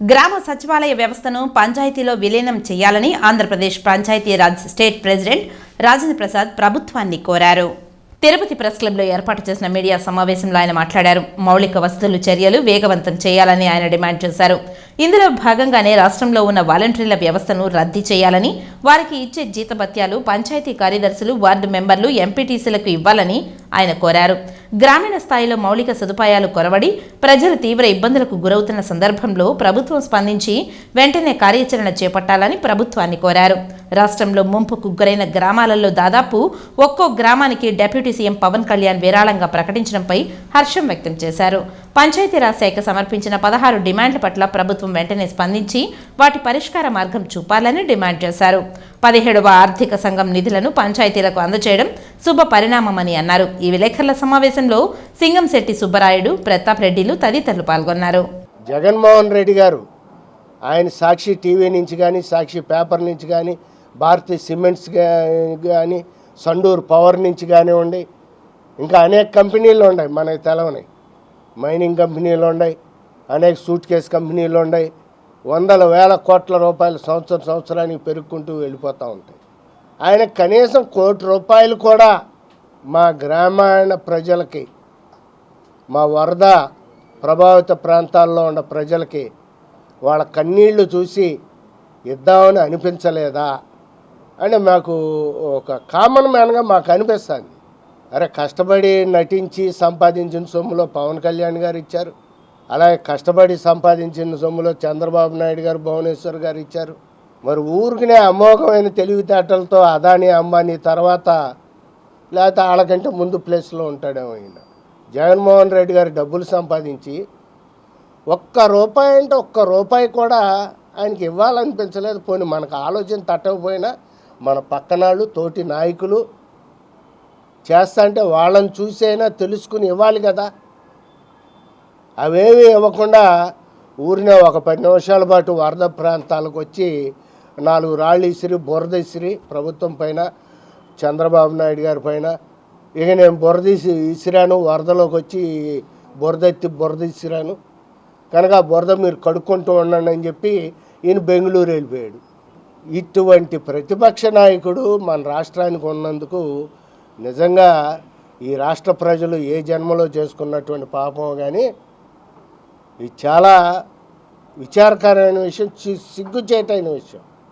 గ్రామ సచివాలయ వ్యవస్థను పంచాయతీలో విలీనం చేయాలని ఆంధ్రప్రదేశ్ పంచాయతీరాజ్ స్టేట్ ప్రెసిడెంట్ రాజేంద్ర ప్రసాద్ ప్రభుత్వాన్ని కోరారు. తిరుపతి ప్రెస్ క్లబ్లో ఏర్పాటు చేసిన మీడియా సమావేశంలో ఆయన మాట్లాడారు. మౌలిక వసతులు చర్యలు వేగవంతం చేయాలని ఆయన డిమాండ్ చేశారు. ఇందులో భాగంగానే రాష్ట్రంలో ఉన్న వాలంటీర్ల వ్యవస్థను రద్దు చేయాలని వారికి ఇచ్చే జీతభత్యాలు పంచాయతీ కార్యదర్శులు వార్డు మెంబర్లు ఎంపీటీసీలకు ఇవ్వాలని ఆయన కోరారు. గ్రామీణ స్థాయిలో మౌలిక సదుపాయాలు కొరవడి ప్రజలు తీవ్ర ఇబ్బందులకు గురవుతున్న సందర్భంలో ప్రభుత్వం స్పందించి వెంటనే కార్యాచరణ చేపట్టాలని ప్రభుత్వాన్ని కోరారు. రాష్ట్రంలో ముంపుకు గురైన గ్రామాలలో దాదాపు ఒక్కో గ్రామానికి డిప్యూటీ సీఎం పవన్ కళ్యాణ్ విరాళంగా ప్రకటించడంపై హర్షం వ్యక్తం చేశారు. పంచాయతీరాజ్ శాఖ సమర్పించిన పదహారు డిమాండ్ల పట్ల ప్రభుత్వం వెంటనే స్పందించి వాటి పరిష్కార మార్గం చూపాలని డిమాండ్ చేశారు. పదిహేడవ ఆర్థిక సంఘం నిధులను పంచాయతీలకు అందజేయడం శుభ పరిణామమని అన్నారు. ఈ విలేకరుల సమావేశంలో సింగంశెట్టి సుబ్బరాయుడు ప్రతాప్ రెడ్డిలు తదితరులు పాల్గొన్నారు. జగన్మోహన్ రెడ్డి గారు ఆయన సాక్షి టీవీ నుంచి కానీ సాక్షి పేపర్ నుంచి కానీ భారతీయ సిమెంట్స్ కానీ సండూర్ పవర్ నుంచి కానివ్వండి ఇంకా అనేక కంపెనీలు ఉన్నాయి మనకి తెలవని. మైనింగ్ కంపెనీలు ఉన్నాయి అనేక సూట్ కేస్ కంపెనీలు ఉన్నాయి. వందల వేల కోట్ల రూపాయలు సంవత్సరం సంవత్సరానికి పెరుగుకుంటూ వెళ్ళిపోతూ ఉంటాయి. ఆయన కనీసం కోటి రూపాయలు కూడా మా గ్రామీణ ప్రజలకి మా వరద ప్రభావిత ప్రాంతాల్లో ఉన్న ప్రజలకి వాళ్ళ కన్నీళ్ళు చూసి ఇద్దామని అనిపించలేదా అని మాకు ఒక కామన్ మ్యాన్గా మాకు అనిపిస్తుంది. అరే కష్టపడి నటించి సంపాదించిన సొమ్ములో పవన్ కళ్యాణ్ గారు ఇచ్చారు. అలాగే కష్టపడి సంపాదించిన సొమ్ములో చంద్రబాబు నాయుడు గారు భువనేశ్వర్ గారు ఇచ్చారు. మరి ఊరికినే అమోఘమైన తెలివితేటలతో అదాని అంబానీ తర్వాత లేకపోతే వాళ్ళకంటే ముందు ప్లేస్లో ఉంటాడేమో ఈయన. జగన్మోహన్ రెడ్డి గారు డబ్బులు సంపాదించి ఒక్క రూపాయి అంటే ఒక్క రూపాయి కూడా ఆయనకి ఇవ్వాలనిపించలేదు. పోనీ మనకు ఆలోచన తట్టకపోయినా మన పక్కనాళ్ళు తోటి నాయకులు చేస్తా అంటే వాళ్ళని చూసైనా తెలుసుకుని ఇవ్వాలి కదా. అవేమీ ఇవ్వకుండా ఊరిన ఒక పది నిమిషాల పాటు వరద ప్రాంతాలకు వచ్చి నాలుగు రాళ్ళు ఇసిరి బురద ఇసిరి ప్రభుత్వం పైన చంద్రబాబు నాయుడు గారి పైన. ఇక నేను బురద ఇసిరాను వరదలోకి వచ్చి బురద ఎత్తి బురద ఇసిరాను. కనుక ఆ బురద మీరు కడుక్కుంటూ ఉండండి అని చెప్పి ఈయన బెంగళూరు వెళ్ళిపోయాడు. ఇటువంటి ప్రతిపక్ష నాయకుడు మన రాష్ట్రానికి ఉన్నందుకు నిజంగా ఈ రాష్ట్ర ప్రజలు ఏ జన్మలో చేసుకున్నటువంటి పాపం కానీ ఇది చాలా విచారకరమైన విషయం సిగ్గుచేటైన విషయం.